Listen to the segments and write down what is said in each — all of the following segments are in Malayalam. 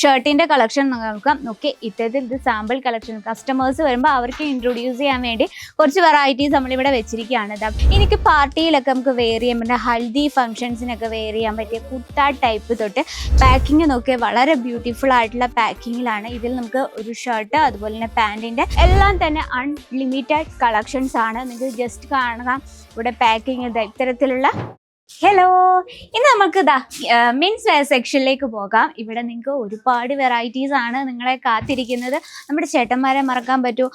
ഷർട്ടിന്റെ കളക്ഷൻ നോക്കാം. ഓക്കെ ഇത്തരത്തിൽ ഇത് സാമ്പിൾ കളക്ഷൻ കസ്റ്റമേഴ്സ് വരുമ്പോൾ അവർക്ക് ഇൻട്രൊഡ്യൂസ് ചെയ്യാൻ വേണ്ടി കുറച്ച് വെറൈറ്റീസ് നമ്മളിവിടെ വെച്ചിരിക്കുകയാണ്. എനിക്ക് പാർട്ടിയിലൊക്കെ നമുക്ക് വെയർ ചെയ്യാൻ പറ്റുന്ന ഹൽദി ഫംഗ്ഷൻസിനൊക്കെ വെയർ ചെയ്യാൻ പറ്റിയ കുർത്ത ടൈപ്പ് തൊട്ട് പാക്കിങ് നോക്കിയ വളരെ ബ്യൂട്ടിഫുൾ ആയിട്ടുള്ള പാക്കിങ്ങിലാണ് ഇതിൽ നമുക്ക് ഒരു ഷർട്ട് അതുപോലെ തന്നെ പാന്റിന്റെ എല്ലാം തന്നെ അൺലിമിറ്റഡ് കളക്ഷൻസ് ആണ്. നിങ്ങൾക്ക് ജസ്റ്റ് കാണാം. ഇവിടെ പാക്കിങ് ഇത്തരത്തിലുള്ള ഹലോ ഇന്ന് നമുക്ക് ഇതാ മെൻസ് വെയർ സെക്ഷനിലേക്ക് പോകാം. ഇവിടെ നിങ്ങൾക്ക് ഒരുപാട് വെറൈറ്റീസ് ആണ് നിങ്ങളെ കാത്തിരിക്കുന്നത്. നമ്മുടെ ചേട്ടന്മാരെ മറക്കാൻ പറ്റൂ.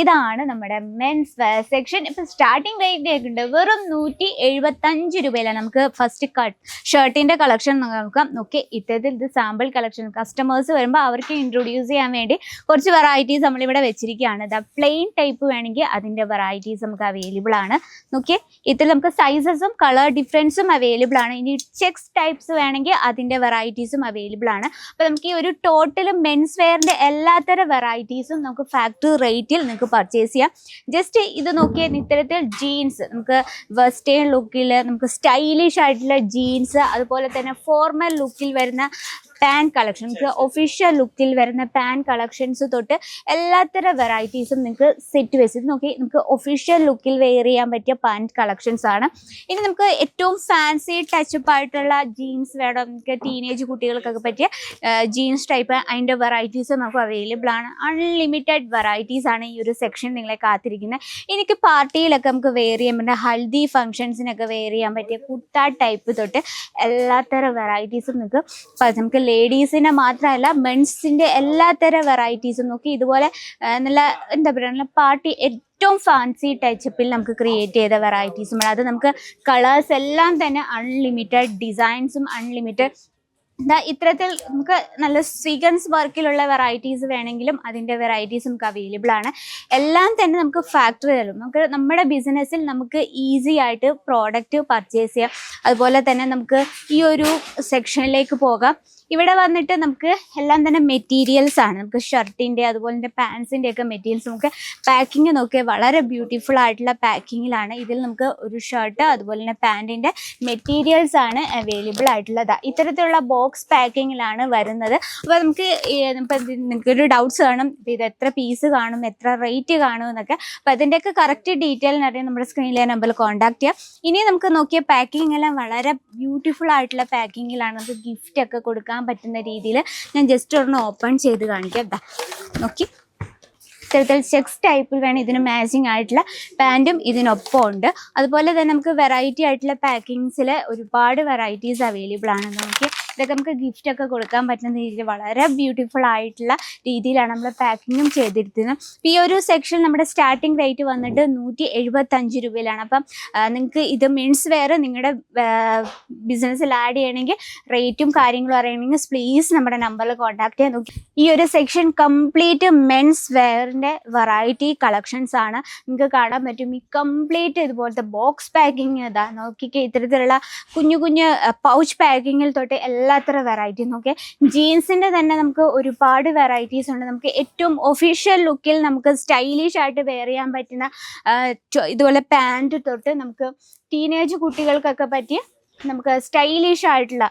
ഇതാണ് നമ്മുടെ മെൻസ് വെയർ സെക്ഷൻ ഇപ്പം സ്റ്റാർട്ടിങ് റേറ്റ് ഒക്കെ ഉണ്ട്. വെറും നൂറ്റി എഴുപത്തഞ്ച് രൂപയിലാണ് നമുക്ക് ഫസ്റ്റ് കട്ട് ഷർട്ടിന്റെ കളക്ഷൻ നോക്കാം. നോക്കി ഇത്തരത്തിൽ ഇത് സാമ്പിൾ കളക്ഷൻ കസ്റ്റമേഴ്സ് വരുമ്പോൾ അവർക്ക് ഇൻട്രൊഡ്യൂസ് ചെയ്യാൻ വേണ്ടി കുറച്ച് വെറൈറ്റീസ് നമ്മളിവിടെ വെച്ചിരിക്കുകയാണ്. ഇതാ പ്ലെയിൻ ടൈപ്പ് വേണമെങ്കിൽ അതിന്റെ വെറൈറ്റീസ് നമുക്ക് അവൈലബിൾ ആണ്. നോക്കിയേ ഇതിൽ നമുക്ക് സൈസസും കളർ ഡിഫറൻസും അവൈലബിൾ ആണ്. ഇനി ചെക്സ് ടൈപ്സ് വേണമെങ്കിൽ അതിന്റെ വെറൈറ്റീസും അവൈലബിൾ ആണ്. അപ്പോൾ നമുക്ക് ഈ ഒരു ടോട്ടൽ മെൻസ് വെയറിന്റെ എല്ലാത്തരം വെറൈറ്റീസും നമുക്ക് ഫാക്ടറി റേറ്റിൽ നിങ്ങൾക്ക് പർച്ചേസ് ചെയ്യാം. ജസ്റ്റ് ഇത് നോക്കിയാൽ ഇത്തരത്തിൽ ജീൻസ് നമുക്ക് വെസ്റ്റേൺ ലുക്കിൽ നമുക്ക് സ്റ്റൈലിഷ് ആയിട്ടുള്ള ജീൻസ് അതുപോലെ തന്നെ ഫോർമൽ ലുക്കിൽ വരുന്ന പാൻ കളക്ഷൻ നമുക്ക് ഒഫീഷ്യൽ ലുക്കിൽ വരുന്ന പാൻ കളക്ഷൻസ് തൊട്ട് എല്ലാത്തരം വെറൈറ്റീസും നിങ്ങൾക്ക് സെറ്റ് വെച്ച് നോക്കി. നമുക്ക് ഒഫീഷ്യൽ ലുക്കിൽ വെയർ ചെയ്യാൻ പറ്റിയ പാന്റ് കളക്ഷൻസ് ആണ്. ഇനി നമുക്ക് ഏറ്റവും ഫാൻസി ടച്ചപ്പ് ആയിട്ടുള്ള ജീൻസ് വേണം. നമുക്ക് ടീനേജ് കുട്ടികൾക്കൊക്കെ പറ്റിയ ജീൻസ് ടൈപ്പ് അതിന്റെ വെറൈറ്റീസ് നമുക്ക് അവൈലബിൾ ആണ്. അൺലിമിറ്റഡ് വെറൈറ്റീസ് ആണ് ഈ ഒരു സെക്ഷൻ നിങ്ങളെ കാത്തിരിക്കുന്നത് എനിക്ക് പാർട്ടിയിലൊക്കെ നമുക്ക് വെയർ ചെയ്യാൻ പറ്റുന്ന ഹൽദി ഫംഗ്ഷൻസിനൊക്കെ വെയർ ചെയ്യാൻ പറ്റിയ കുട്ട ടൈപ്പ് തൊട്ട് എല്ലാത്തരം വെറൈറ്റീസും നിങ്ങൾക്ക് നമുക്ക് ലേഡീസിനെ മാത്രമല്ല മെൻസിന്റെ എല്ലാത്തരം വെറൈറ്റീസും നോക്കി ഇതുപോലെ നല്ല എന്താ പറയുക നല്ല പാർട്ടി ഏറ്റവും ഫാൻസി ടച്ചപ്പിൽ നമുക്ക് ക്രിയേറ്റ് ചെയ്ത വെറൈറ്റീസും അത് നമുക്ക് കളേഴ്സ് എല്ലാം തന്നെ അൺലിമിറ്റഡ് ഡിസൈൻസും അൺലിമിറ്റഡ് എന്താ ഇത്തരത്തിൽ നമുക്ക് നല്ല സ്വീഗൻസ് വർക്കിലുള്ള വെറൈറ്റീസ് വേണമെങ്കിലും അതിന്റെ വെറൈറ്റീസ് നമുക്ക് അവൈലബിൾ ആണ്. എല്ലാം തന്നെ നമുക്ക് ഫാക്ടറി തരും നമുക്ക് നമ്മുടെ ബിസിനസ്സിൽ നമുക്ക് ഈസി ആയിട്ട് പ്രോഡക്റ്റ് പർച്ചേസ് ചെയ്യാം. അതുപോലെ തന്നെ നമുക്ക് ഈ ഒരു സെക്ഷനിലേക്ക് പോകാം. ഇവിടെ വന്നിട്ട് നമുക്ക് എല്ലാം തന്നെ മെറ്റീരിയൽസ് ആണ്. നമുക്ക് ഷർട്ടിന്റെ അതുപോലെ തന്നെ പാൻസിന്റെ ഒക്കെ മെറ്റീരിയൽസ് നമുക്ക് പാക്കിങ് നോക്കിയാൽ വളരെ ബ്യൂട്ടിഫുൾ ആയിട്ടുള്ള പാക്കിങ്ങിലാണ് ഇതിൽ നമുക്ക് ഒരു ഷർട്ട് അതുപോലെ തന്നെ പാന്റിന്റെ മെറ്റീരിയൽസ് ആണ് അവൈലബിൾ ആയിട്ടുള്ളത്. ഇത്തരത്തിലുള്ള ബോക്സ് പാക്കിങ്ങിലാണ് വരുന്നത്. അപ്പോൾ നമുക്ക് നിങ്ങൾക്കൊരു ഡൗട്ട്സ് കാണും. ഇത് എത്ര പീസ് കാണും എത്ര റേറ്റ് കാണും എന്നൊക്കെ. അപ്പോൾ അതിന്റെയൊക്കെ കറക്റ്റ് ഡീറ്റെയിൽ അറിയാൻ നമ്മുടെ സ്ക്രീനിലെ നമ്പറിൽ കോൺടാക്ട് ചെയ്യാം. ഇനി നമുക്ക് നോക്കിയ പാക്കിംഗ് എല്ലാം വളരെ ബ്യൂട്ടിഫുൾ ആയിട്ടുള്ള പാക്കിങ്ങിലാണ് നമുക്ക് ഗിഫ്റ്റ് ഒക്കെ കൊടുക്കാൻ പറ്റുന്ന രീതിയിൽ ഞാൻ ജസ്റ്റ് ഒന്ന് ഓപ്പൺ ചെയ്ത് കാണിക്കാം ദാ നോക്കി. ഇത്തരത്തിൽ ചെക്സ് ടൈപ്പിൽ വേണം ഇതിന് മാച്ചിങ് ആയിട്ടുള്ള പാന്റും ഇതിനൊപ്പം ഉണ്ട്. അതുപോലെ തന്നെ നമുക്ക് വെറൈറ്റി ആയിട്ടുള്ള പാക്കിങ്സിൽ ഒരുപാട് വെറൈറ്റീസ് അവൈലബിൾ ആണ്. നമുക്ക് ഇതൊക്കെ നമുക്ക് ഗിഫ്റ്റ് ഒക്കെ കൊടുക്കാൻ പറ്റുന്ന രീതിയിൽ വളരെ ബ്യൂട്ടിഫുൾ ആയിട്ടുള്ള രീതിയിലാണ് നമ്മൾ പാക്കിങ്ങും ചെയ്തിരുത്തുന്നത് അപ്പം ഈ ഒരു സെക്ഷൻ നമ്മുടെ സ്റ്റാർട്ടിംഗ് റേറ്റ് വന്നിട്ട് നൂറ്റി എഴുപത്തഞ്ച് രൂപയിലാണ്. അപ്പം നിങ്ങൾക്ക് ഇത് മെൻസ് വെയർ നിങ്ങളുടെ ബിസിനസ്സിൽ ആഡ് ചെയ്യണമെങ്കിൽ റേറ്റും കാര്യങ്ങളും അറിയണമെങ്കിൽ പ്ലീസ് നമ്മുടെ നമ്പറിൽ കോൺടാക്ട് ചെയ്യാൻ നോക്കി. ഈ ഒരു സെക്ഷൻ കംപ്ലീറ്റ് മെൻസ് വെയറിന്റെ വെറൈറ്റി കളക്ഷൻസ് ആണ് നിങ്ങൾക്ക് കാണാൻ പറ്റും. ഈ കംപ്ലീറ്റ് ഇതുപോലത്തെ ബോക്സ് പാക്കിങ് ഇതാ നോക്കിക്കേ ഇത്തരത്തിലുള്ള കുഞ്ഞു കുഞ്ഞു പൗച്ച് പാക്കിങ്ങിൽ തൊട്ട് എല്ലാത്തരം വെറൈറ്റി നോക്കിയാൽ ജീൻസിന്റെ തന്നെ നമുക്ക് ഒരുപാട് വെറൈറ്റീസ് ഉണ്ട്. നമുക്ക് ഏറ്റവും ഒഫീഷ്യൽ ലുക്കിൽ നമുക്ക് സ്റ്റൈലിഷ് ആയിട്ട് വെയർ ചെയ്യാൻ പറ്റുന്ന ഇതുപോലെ പാന്റ് തൊട്ട് നമുക്ക് ടീനേജ് കുട്ടികൾക്കൊക്കെ പറ്റിയ നമുക്ക് സ്റ്റൈലിഷ് ആയിട്ടുള്ള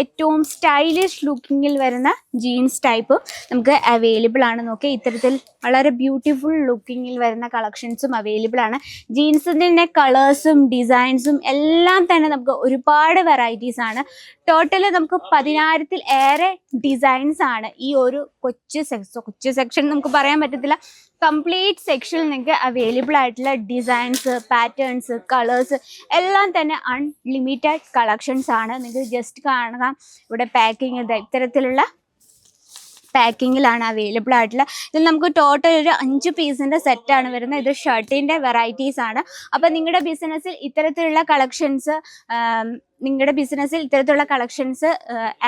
ഏറ്റവും സ്റ്റൈലിഷ് ലുക്കിങ്ങിൽ വരുന്ന ജീൻസ് ടൈപ്പ് നമുക്ക് അവൈലബിൾ ആണ്. നോക്കി ഇത്തരത്തിൽ വളരെ ബ്യൂട്ടിഫുൾ ലുക്കിങ്ങിൽ വരുന്ന കളക്ഷൻസും അവൈലബിൾ ആണ്. ജീൻസിന്റെ കളേഴ്സും ഡിസൈൻസും എല്ലാം തന്നെ നമുക്ക് ഒരുപാട് വെറൈറ്റീസ് ആണ്. ടോട്ടൽ നമുക്ക് പതിനായിരത്തിൽ ഏറെ ഡിസൈൻസ് ആണ് ഈ ഒരു കൊച്ചു സെക്സ് കൊച്ചു സെക്ഷൻ നമുക്ക് പറയാൻ പറ്റത്തില്ല. കംപ്ലീറ്റ് സെക്ഷനിൽ നിങ്ങൾക്ക് അവൈലബിൾ ആയിട്ടുള്ള ഡിസൈൻസ് പാറ്റേൺസ് കളേഴ്സ് എല്ലാം തന്നെ അൺലിമിറ്റഡ് കളക്ഷൻസ് ആണ്. നിങ്ങൾക്ക് ജസ്റ്റ് കാണുക ഇവിടെ പാക്കിങ് ഇത്തരത്തിലുള്ള പാക്കിങ്ങിലാണ് അവൈലബിൾ ആയിട്ടുള്ള. ഇതിൽ നമുക്ക് ടോട്ടൽ ഒരു അഞ്ച് പീസിന്റെ സെറ്റാണ് വരുന്നത്. ഇത് ഷർട്ടിന്റെ വെറൈറ്റീസ് ആണ്. അപ്പോൾ നിങ്ങളുടെ ബിസിനസ്സിൽ ഇത്തരത്തിലുള്ള കളക്ഷൻസ് നിങ്ങളുടെ ബിസിനസ്സിൽ ഇത്തരത്തിലുള്ള കളക്ഷൻസ്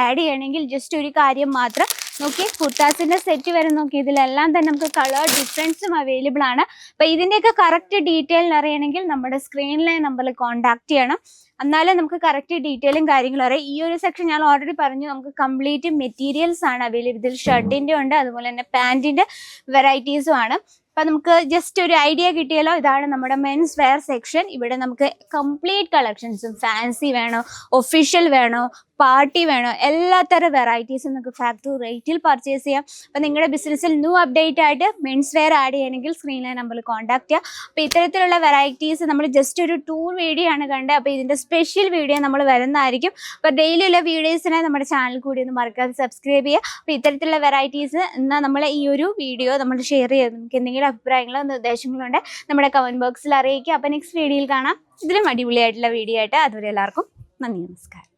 ആഡ് ചെയ്യണമെങ്കിൽ ജസ്റ്റ് ഒരു കാര്യം മാത്രം നോക്കി. കുർത്താസിന്റെ സെറ്റ് വരെ നോക്കി. ഇതിലെല്ലാം തന്നെ നമുക്ക് കളർ ഡിഫറൻസും അവൈലബിൾ ആണ്. അപ്പോൾ ഇതിന്റെയൊക്കെ കറക്റ്റ് ഡീറ്റെയിൽ അറിയണമെങ്കിൽ നമ്മുടെ സ്ക്രീനിലെ നമ്പറിൽ കോൺടാക്ട് ചെയ്യണം. എന്നാലേ നമുക്ക് കറക്റ്റ് ഡീറ്റെയിലും കാര്യങ്ങളും അറിയാം. ഈ ഒരു സെക്ഷൻ ഞാൻ ഓൾറെഡി പറഞ്ഞു. നമുക്ക് കംപ്ലീറ്റ് മെറ്റീരിയൽസ് ആണ് അവൈലബിൾ ഇതിൽ ഷർട്ടിന്റെ ഉണ്ട് അതുപോലെ തന്നെ പാന്റിന്റെ വെറൈറ്റീസും ആണ്. അപ്പം നമുക്ക് ജസ്റ്റ് ഒരു ഐഡിയ കിട്ടിയല്ലോ. ഇതാണ് നമ്മുടെ മെൻസ് വെയർ സെക്ഷൻ ഇവിടെ നമുക്ക് കംപ്ലീറ്റ് കളക്ഷൻസും ഫാൻസി വേണോ ഒഫീഷ്യൽ വേണോ പാർട്ടി വേണോ? എല്ലാത്തരം വെറൈറ്റീസും നമുക്ക് ഫാക്ടറി റേറ്റിൽ പർച്ചേസ് ചെയ്യാം. അപ്പം നിങ്ങളുടെ ബിസിനസ്സിൽ ന്യൂ അപ്ഡേറ്റ് ആയിട്ട് മെൻസ് വെയർ ആഡ് ചെയ്യണമെങ്കിൽ സ്ക്രീനിലെ നമ്പറിൽ കോൺടാക്ട് ചെയ്യുക അപ്പോൾ ഇത്തരത്തിലുള്ള വെറൈറ്റീസ് നമ്മൾ ജസ്റ്റ് ഒരു ടൂർ വീഡിയോ ആണ് കണ്ടത്. അപ്പോൾ ഇതിന്റെ സ്പെഷ്യൽ വീഡിയോ നമ്മൾ വരുന്നതായിരിക്കും. അപ്പോൾ ഡെയിലി ഉള്ള വീഡിയോസിനെ നമ്മുടെ ചാനൽ കൂടി ഒന്ന് മറക്കാതെ സബ്സ്ക്രൈബ് ചെയ്യുക. അപ്പോൾ ഇത്തരത്തിലുള്ള വെറൈറ്റീസ് എന്നാൽ നമ്മൾ ഈ ഒരു വീഡിയോ നമ്മൾ ഷെയർ ചെയ്ത് നമുക്ക് എന്തെങ്കിലും അഭിപ്രായങ്ങളോ നിർദ്ദേശങ്ങളോ ഉണ്ടെങ്കിൽ നമ്മുടെ കമന്റ് ബോക്സിൽ അറിയിക്കുക. അപ്പോൾ നെക്സ്റ്റ് വീഡിയോയിൽ കാണാം. ഇതിലും അടിപൊളിയായിട്ടുള്ള വീഡിയോ ആയിട്ട്. അതുവരെ എല്ലാവർക്കും നന്ദി നമസ്കാരം.